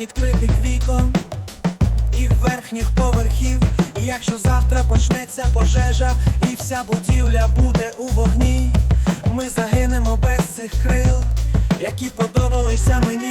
відкритих вікон і верхніх поверхів. Якщо завтра почнеться пожежа, і вся будівля буде у вогні, ми загинемо без цих крил, які подобалися мені.